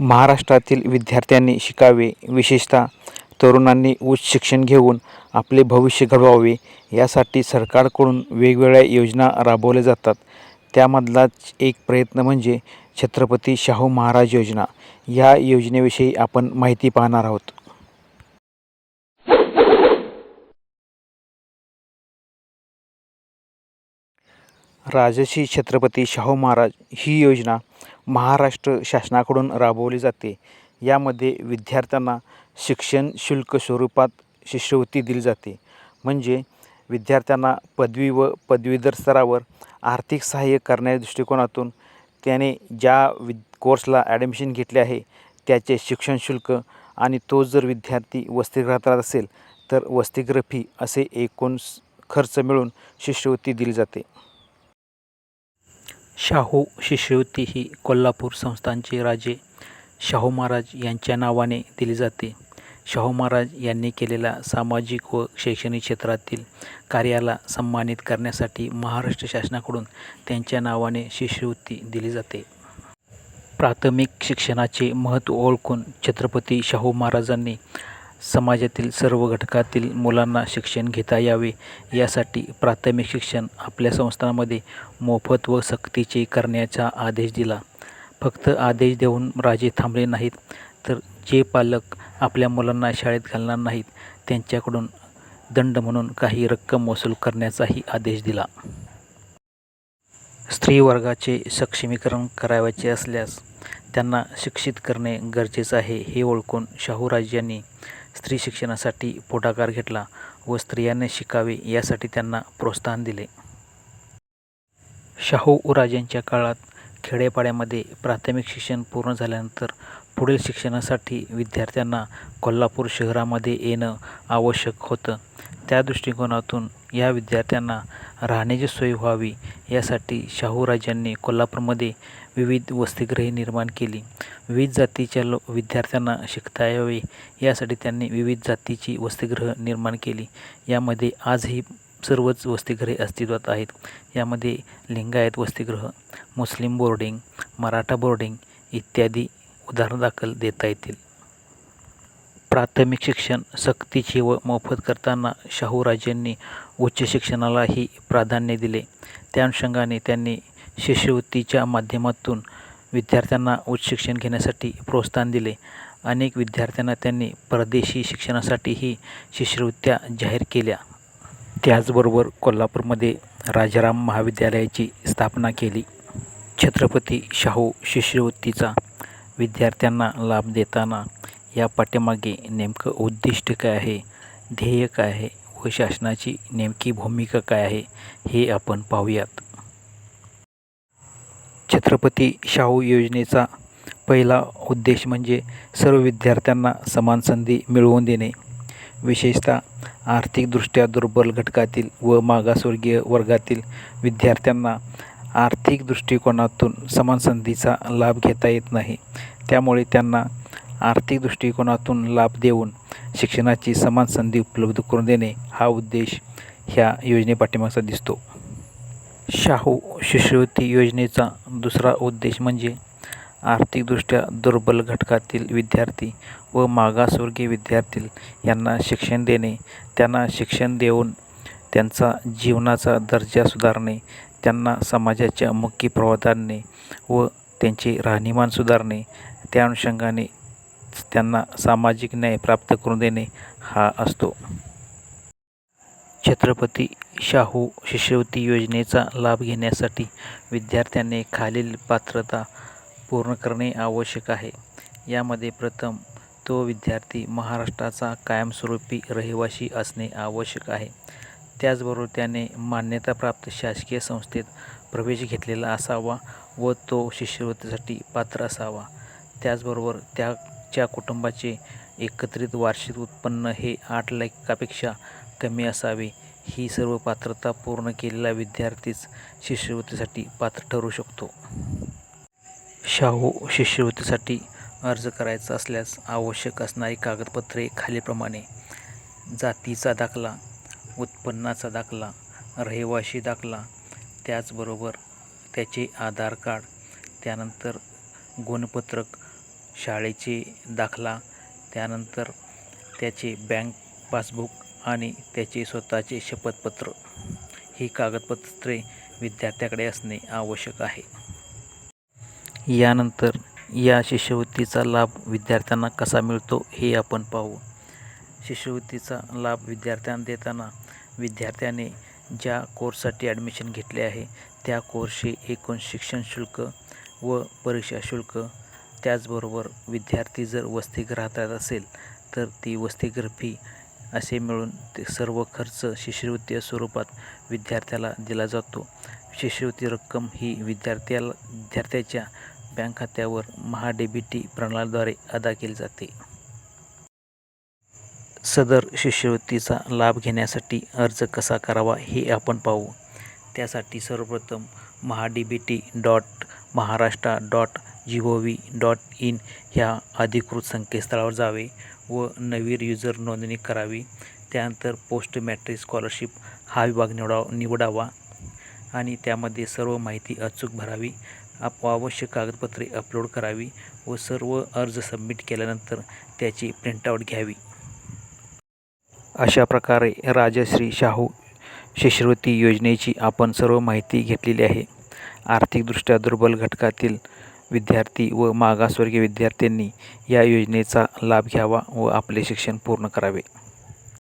महाराष्ट्रातील विद्यार्थ्यांनी शिकावे. विशेषतः तरुणांनी उच्च शिक्षण घेऊन आपले भविष्य घडवावे. यासाठी सरकारकडून वेगवेगळ्या योजना राबवल्या जातात. त्यामधलाच एक प्रयत्न म्हणजे छत्रपती शाहू महाराज योजना. या योजनेविषयी आपण माहिती पाहणार आहोत. राजर्षी छत्रपती शाहू महाराज ही योजना महाराष्ट्र शासनाकडून राबवली जाते. यामध्ये विद्यार्थ्यांना शिक्षण शुल्क स्वरूपात शिष्यवृत्ती दिली जाते. म्हणजे विद्यार्थ्यांना पदवी व पदवीधर स्तरावर आर्थिक सहाय्य करण्याच्या दृष्टिकोनातून त्याने ज्या वि कोर्सला ॲडमिशन घेतले आहे त्याचे शिक्षण शुल्क आणि तो जर विद्यार्थी वसतिगृहात राहत असेल तर वसतिगृह फी असे एकूण खर्च मिळून शिष्यवृत्ती दिली जाते. शाहू शिष्यवृत्ती ही कोल्हापूर संस्थानचे राजे शाहू महाराज यांच्या नावाने दिली जाते. शाहू महाराज यांनी केलेल्या सामाजिक व शैक्षणिक क्षेत्रातील कार्याला सन्मानित करण्यासाठी महाराष्ट्र शासनाकडून त्यांच्या नावाने शिष्यवृत्ती दिली जाते. प्राथमिक शिक्षणाचे महत्त्व ओळखून छत्रपती शाहू महाराजांनी समाजातील सर्व घटकातील मुलांना शिक्षण घेता यावे. यासाठी प्राथमिक शिक्षण आपल्या संस्थांमध्ये मोफत व सक्तीचे करण्याचा आदेश दिला. फक्त आदेश देऊन राजे थांबले नाहीत तर जे पालक आपल्या मुलांना शाळेत घालणार नाहीत त्यांच्याकडून दंड म्हणून काही रक्कम वसूल करण्याचाही आदेश दिला. स्त्री वर्गाचे सक्षमीकरण करावयाचे असल्यास त्यांना शिक्षित करणे गरजेचं आहे हे ओळखून शाहू राज्यांनी स्त्री शिक्षणासाठी पुढाकार घेतला व स्त्रियांनी शिकावे यासाठी त्यांना प्रोत्साहन दिले. शाहू राजांच्या काळात खेडेपाड्यामध्ये प्राथमिक शिक्षण पूर्ण झाल्यानंतर पुढील शिक्षणासाठी विद्यार्थ्यांना कोल्हापूर शहरामध्ये येणं आवश्यक होतं. त्या दृष्टिकोनातून या विद्यार्थ्यांना राहण्याची सोय व्हावी यासाठी शाहूराजांनी कोल्हापूरमध्ये विविध वसतिगृहे निर्माण केली. विविध जातीच्या लो विद्यार्थ्यांना शिकता यावे यासाठी त्यांनी विविध जातीची वसतिगृह निर्माण केली. यामध्ये आजही सर्वच वसतिगृहे अस्तित्वात आहेत. यामध्ये लिंगायत वसतिगृह मुस्लिम बोर्डिंग मराठा बोर्डिंग इत्यादी उदाहरणदाखल देता येतील. प्राथमिक शिक्षण सक्तीचे व मोफत करताना शाहूराजांनी उच्च शिक्षणालाही प्राधान्य दिले. त्या अनुषंगाने त्यांनी शिष्यवृत्तीच्या माध्यमातून विद्यार्थ्यांना उच्च शिक्षण घेण्यासाठी प्रोत्साहन दिले. अनेक विद्यार्थ्यांना त्यांनी परदेशी शिक्षणासाठीही शिष्यवृत्त्या जाहीर केल्या. त्याचबरोबर कोल्हापूरमध्ये राजाराम महाविद्यालयाची स्थापना केली. छत्रपती शाहू शिष्यवृत्तीचा विद्यार्थ्यांना लाभ देताना या पाठीमागे नेमकं उद्दिष्ट काय आहे ध्येय काय आहे व शासनाची नेमकी भूमिका काय आहे हे आपण पाहूयात. छत्रपती शाहू योजनेचा पहिला उद्देश म्हणजे सर्व विद्यार्थ्यांना समान संधी मिळवून देणे. विशेषतः आर्थिकदृष्ट्या दुर्बल घटकातील व मागासवर्गीय वर्गातील विद्यार्थ्यांना आर्थिक दृष्टिकोनातून समान संधीचा लाभ घेता येत नाही. त्यामुळे त्यांना आर्थिक दृष्टिकोनातून लाभ देऊन शिक्षणाची समान संधी उपलब्ध करून देणे हा उद्देश ह्या योजनेपाठीमागचा दिसतो. शाहू शिष्यवृत्ती योजनेचा दुसरा उद्देश म्हणजे आर्थिकदृष्ट्या दुर्बल घटकातील विद्यार्थी व मागासवर्गीय विद्यार्थी यांना शिक्षण देणे त्यांना शिक्षण देऊन त्यांचा जीवनाचा दर्जा सुधारणे त्यांना समाजाच्या मुख्य प्रवाहात आणणे व त्यांचे राहणीमान सुधारणे त्या अनुषंगाने त्यांना सामाजिक न्याय प्राप्त करून देणे हा असतो. छत्रपती शाहू शिष्यवृत्ती योजनेचा लाभ घेण्यासाठी विद्यार्थ्यांनी खालील पात्रता पूर्ण करणे आवश्यक आहे. यामध्ये प्रथम तो विद्यार्थी महाराष्ट्राचा कायमस्वरूपी रहिवासी असणे आवश्यक आहे. त्याचबरोबर त्याने मान्यताप्राप्त शासकीय संस्थेत प्रवेश घेतलेला असावा व तो शिष्यवृत्तीसाठी पात्र असावा. त्याचबरोबर त्या च्या कुटुंबाचे एकत्रित वार्षिक उत्पन्न हे आठ लाखापेक्षा कमी असावे. ही सर्व पात्रता पूर्ण केलेला विद्यार्थीच शिष्यवृत्तीसाठी पात्र ठरू शकतो. शाहू शिष्यवृत्तीसाठी अर्ज करायचा असल्यास आवश्यक असणारी कागदपत्रे खालीलप्रमाणे. जातीचा दाखला उत्पन्नाचा दाखला रहिवाशी दाखला त्याचबरोबर त्याचे आधार कार्ड त्यानंतर गुणपत्रक शाळेचे दाखला त्यानंतर त्याचे बँक पासबुक आणि त्याचे स्वतःचे शपथपत्र. ही कागदपत्रे विद्यार्थ्याकडे असणे आवश्यक आहे. यानंतर या शिष्यवृत्तीचा लाभ विद्यार्थ्यांना कसा मिळतो हे आपण पाहू. शिष्यवृत्तीचा लाभ विद्यार्थ्यांना देताना विद्यार्थ्याने ज्या कोर्ससाठी ॲडमिशन घेतले आहे त्या कोर्सचे एकूण शिक्षण शुल्क व परीक्षा शुल्क त्याचबरोबर विद्यार्थी जर वसतिगृहात राहत असेल तर ती वसतिगृहफी असे मिळून ते सर्व खर्च शिष्यवृत्ती स्वरूपात विद्यार्थ्याला दिला जातो. शिष्यवृत्ती रक्कम ही विद्यार्थ्याला विद्यार्थ्याच्या बँक खात्यावर महाडेबीटी प्रणालीद्वारे अदा केली जाते. सदर शिष्यवृत्तीचा लाभ घेण्यासाठी अर्ज कसा करावा हे आपण पाहू. त्यासाठी सर्वप्रथम MahaDBT T dot Maharashtra dot G O V dot in ह्या अधिकृत संकेतस्थळावर जावे व नवीन युजर नोंदणी करावी. त्यानंतर पोस्ट मॅट्रिक स्कॉलरशिप हा विभाग निवडा निवडावा आणि त्यामध्ये सर्व माहिती अचूक भरावी. आप आवश्यक कागदपत्रे अपलोड करावी व सर्व अर्ज सबमिट केल्यानंतर त्याची प्रिंटआउट घ्यावी. अशा प्रकारे राजश्री शाहू शिष्यवृत्ती योजनेची आपण सर्व माहिती घेतलेली आहे. आर्थिकदृष्ट्या दुर्बल घटकातील विद्यार्थी व मागासवर्गीय विद्यार्थ्यांनी या योजनेचा लाभ घ्यावा व आपले शिक्षण पूर्ण करावे.